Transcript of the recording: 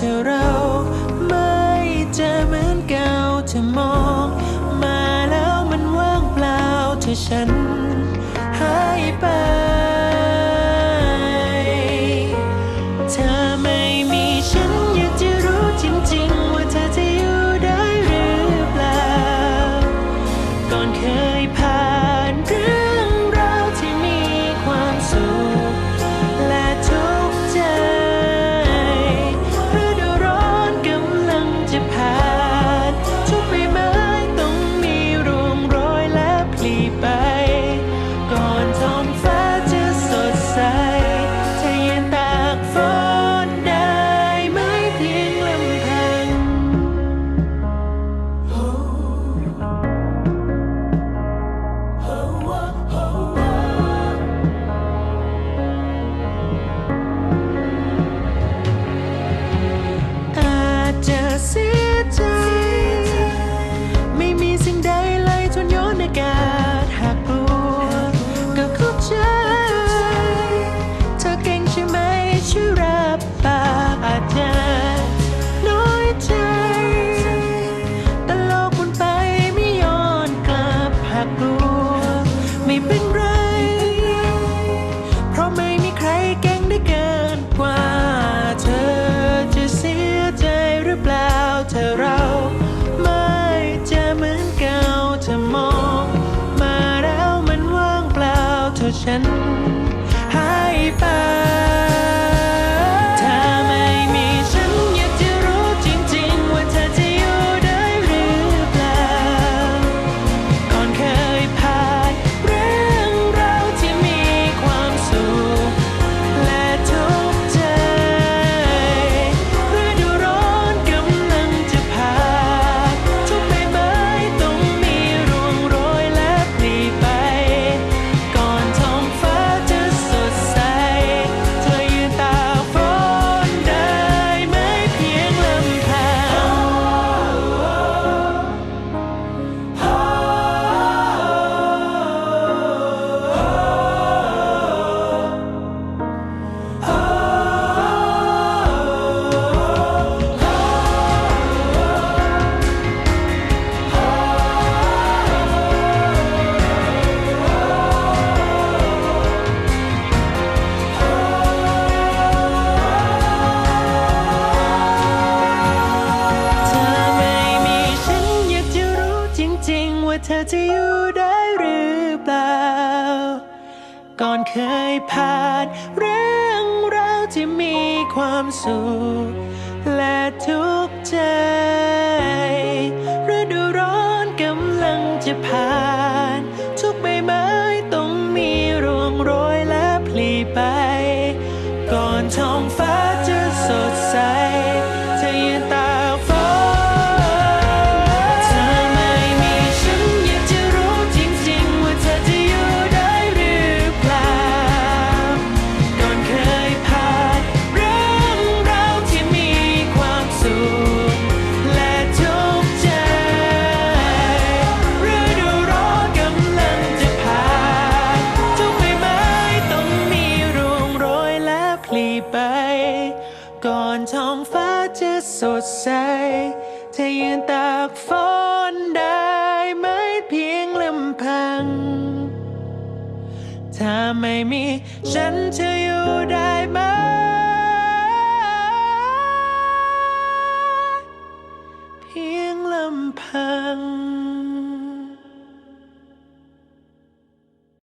จะรัก ไม่เป็นไร เพราะไม่มีใครเก่งได้เกินกว่า เธอจะเสียใจหรือเปล่าเธอเรา ก่อนเคยผ่านเรื่องราวที่มีความสุขและทุกข์ใจฤดูร้อนกำลังจะผ่าน ก่อนท้องฟ้าจะสดใสเธอยืนตากฝนได้ไม่เพียงลำพัง ถ้าไม่มีฉันเธออยู่ได้ไหม